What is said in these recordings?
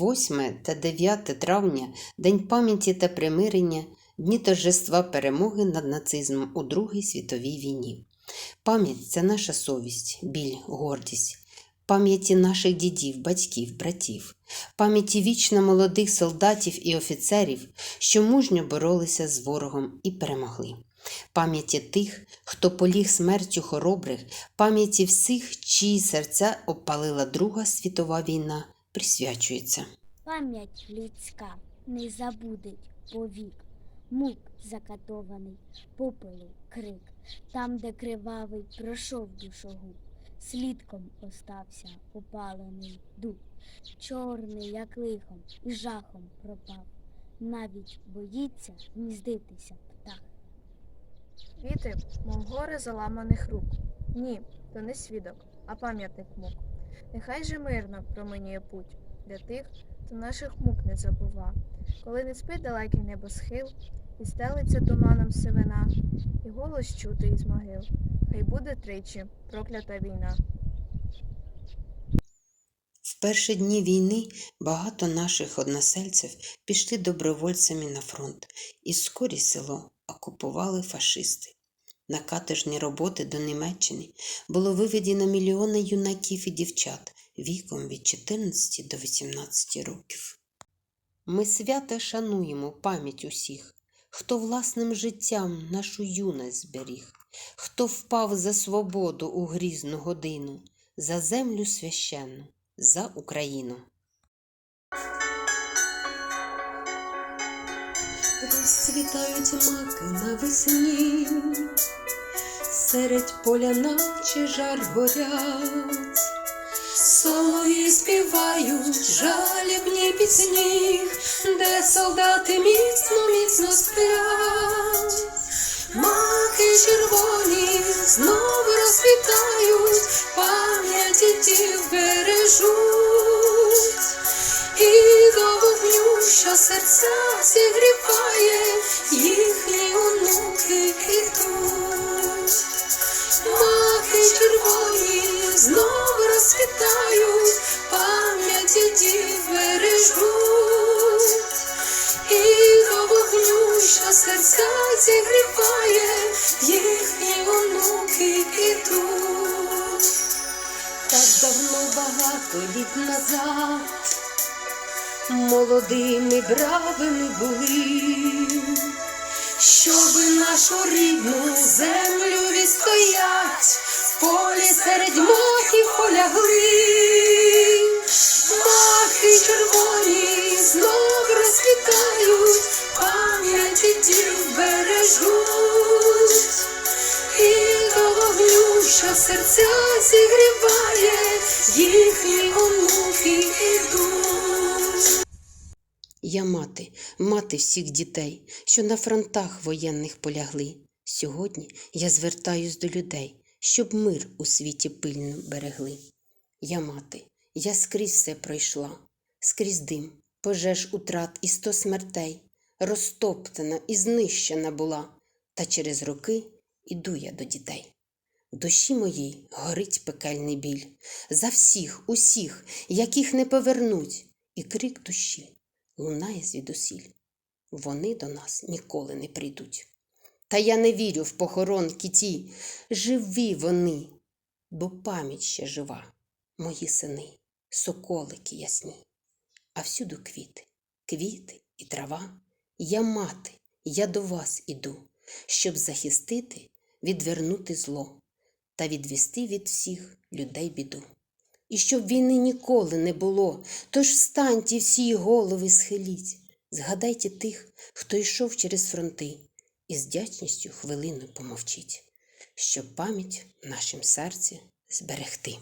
8 та 9 травня День пам'яті та примирення, дні торжества перемоги над нацизмом у Другій світовій війні. Пам'ять це наша совість, біль, гордість, пам'яті наших дідів, батьків, братів, пам'яті вічно молодих солдатів і офіцерів, що мужньо боролися з ворогом і перемогли. Пам'яті тих, хто поліг смертю хоробрих, пам'яті всіх, чиї серця обпалила Друга світова війна, присвячується. Пам'ять людська не забудеть повік, мук закатований, попелу крик, там, де кривавий пройшов душогуб, слідком остався опалений дуб, чорний, як лихом, і жахом пропав, навіть боїться гніздитися птах. Квіти, мов гори заламаних рук. Ні, то не свідок, а пам'ятник мук. Нехай же мирно променює путь для тих, хто наших мук не забува. Коли не спить далекий небосхил, і стелиться туманом сивина, і голос чути із могил. Хай буде тричі проклята війна. В перші дні війни багато наших односельців пішли добровольцями на фронт, і скорі село окупували фашисти. На каторжні роботи до Німеччини було виведено мільйони юнаків і дівчат віком від 14 до 18 років. Ми свято шануємо пам'ять усіх, хто власним життям нашу юність зберіг, хто впав за свободу у грізну годину, за землю священну, за Україну. Розцвітають маки навесні, серед поля наче жар горять, солов'ї співають жалібні пісні, де солдати міцно, міцно сплять, маки червоні знову розквітають, серця зігріває, їхні онуки молодими бравими були, щоби нашу рідну землю відстоять, в полі серед мохів полягли, махи червоні знов розквітають, пам'яті дів бережуть. І до вогню, що серця зігріває, їхні онуки ідуть. Я мати, мати всіх дітей, що на фронтах воєнних полягли. Сьогодні я звертаюсь до людей, щоб мир у світі пильно берегли. Я мати, я скрізь все пройшла, скрізь дим, пожеж утрат і сто смертей, розтоптана і знищена була, та через роки іду я до дітей. В душі моїй горить пекельний біль за всіх, усіх, яких не повернуть, і крик душі лунає звідусіль. Вони до нас ніколи не прийдуть. Та я не вірю в похоронки ті, живі вони, бо пам'ять ще жива, мої сини, соколики ясні. А всюду квіти, квіти і трава. Я мати, я до вас іду, щоб захистити, відвернути зло та відвести від всіх людей біду. І щоб війни ніколи не було, тож встаньте всі голови схиліть, згадайте тих, хто йшов через фронти, і з дячністю хвилину помовчіть, щоб пам'ять в нашім серці зберегти.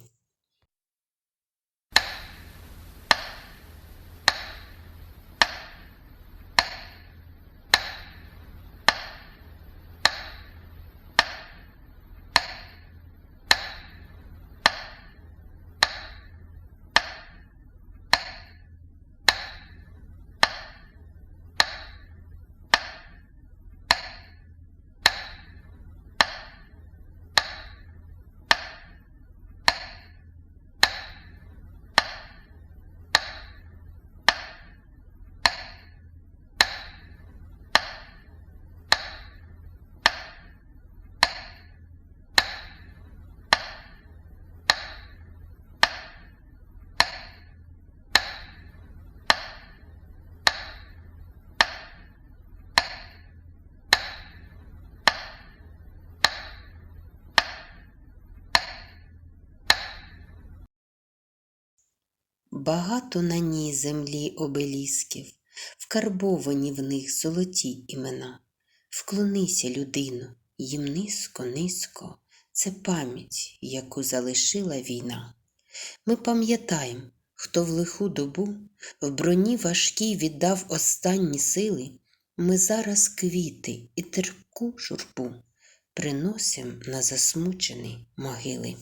Багато на ній землі обелісків, вкарбовані в них золоті імена. Вклонися, людино, їм низько, низько, це пам'ять, яку залишила війна. Ми пам'ятаємо, хто в лиху добу в броні важкій віддав останні сили, ми зараз квіти і терпку журбу приносим на засмучені могили.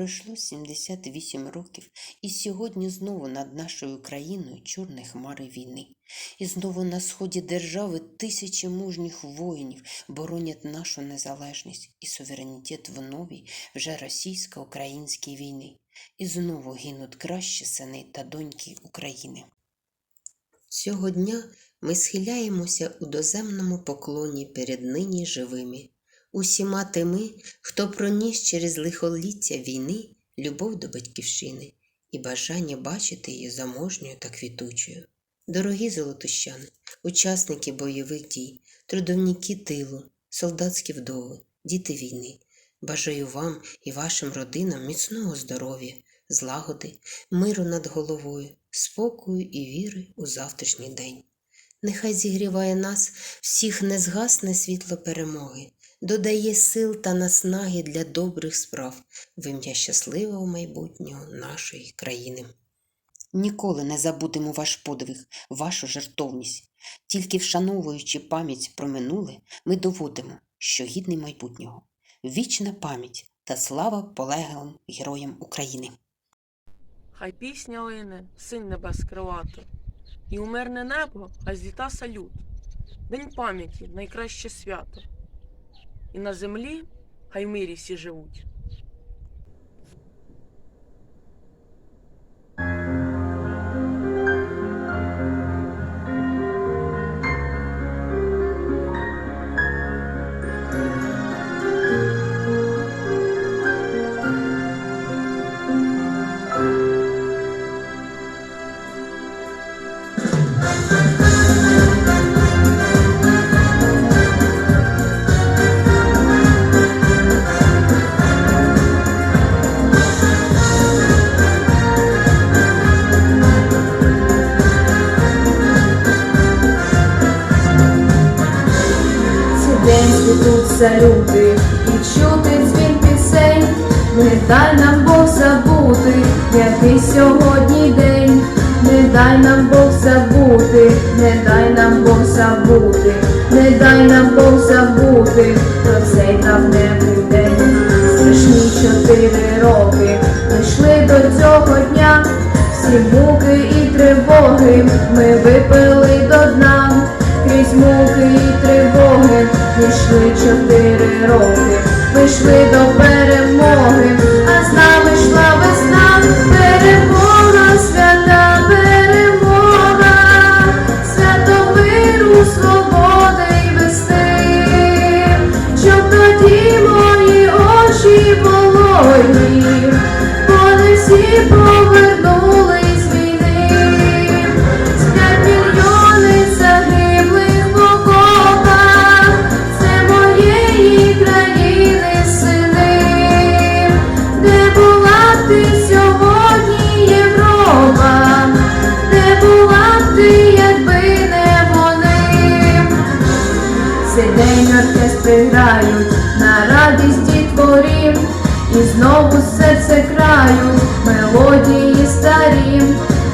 Пройшло 78 років, і сьогодні знову над нашою країною чорні хмари війни. І знову на сході держави тисячі мужніх воїнів боронять нашу незалежність і суверенітет в новій, вже російсько-українській війні. І знову гинуть кращі сини та доньки України. Цього дня ми схиляємося у доземному поклоні перед нині живими, усіма тими, хто проніс через лихоліття війни любов до батьківщини і бажання бачити її заможньою та квітучою. Дорогі золотощани, учасники бойових дій, трудовники тилу, солдатські вдови, діти війни, бажаю вам і вашим родинам міцного здоров'я, злагоди, миру над головою, спокою і віри у завтрашній день. Нехай зігріває нас всіх незгасне світло перемоги, додає сил та наснаги для добрих справ в ім'я щасливого майбутнього нашої країни. Ніколи не забудемо ваш подвиг, вашу жертовність. Тільки вшановуючи пам'ять про минуле, ми доводимо, що гідний майбутнього, вічна пам'ять та слава полеглим героям України. Хай пісня лине, синь небес крилато, і у мирне небо, а з літа салют. День пам'яті найкраще свято. І на землі хай мирі всі живуть. Люди і чути дзвін пісень. Не дай нам Бог забути, який сьогодні день. Не дай нам Бог забути, не дай нам Бог забути, не дай нам Бог забути про цей давневий день. Страшні чотири роки прийшли до цього дня. Всі муки і тривоги ми випили ми йшли до перемоги, оркестри грають на радість дітворів, і знову серце крають мелодії старі.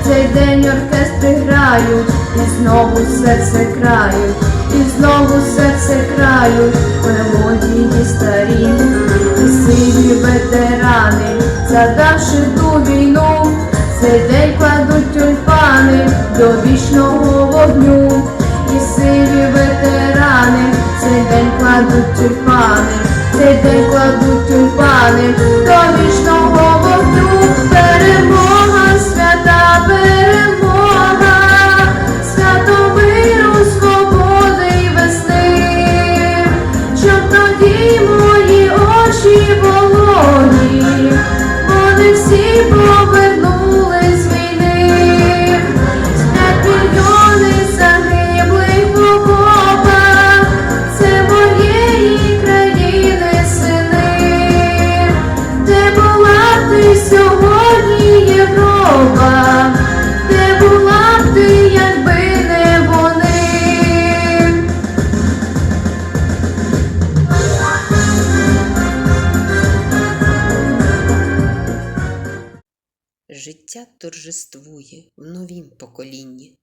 Цей день оркестри грають, і знову серце крають, і знову серце крають мелодії старі. І сиві ветерани, задавши ту війну, цей день кладуть тюльпани до вічного вогню. І сиві ветерани, цей день кладуть тюльпани, цей день кладуть тюльпани. До вічного торжествує в новім поколінні,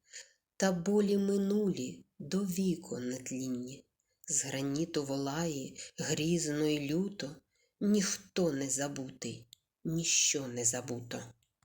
та болі минулі до віку нетлінні. З граніту волає грізно й люто, ніхто не забутий, ніщо не забуто.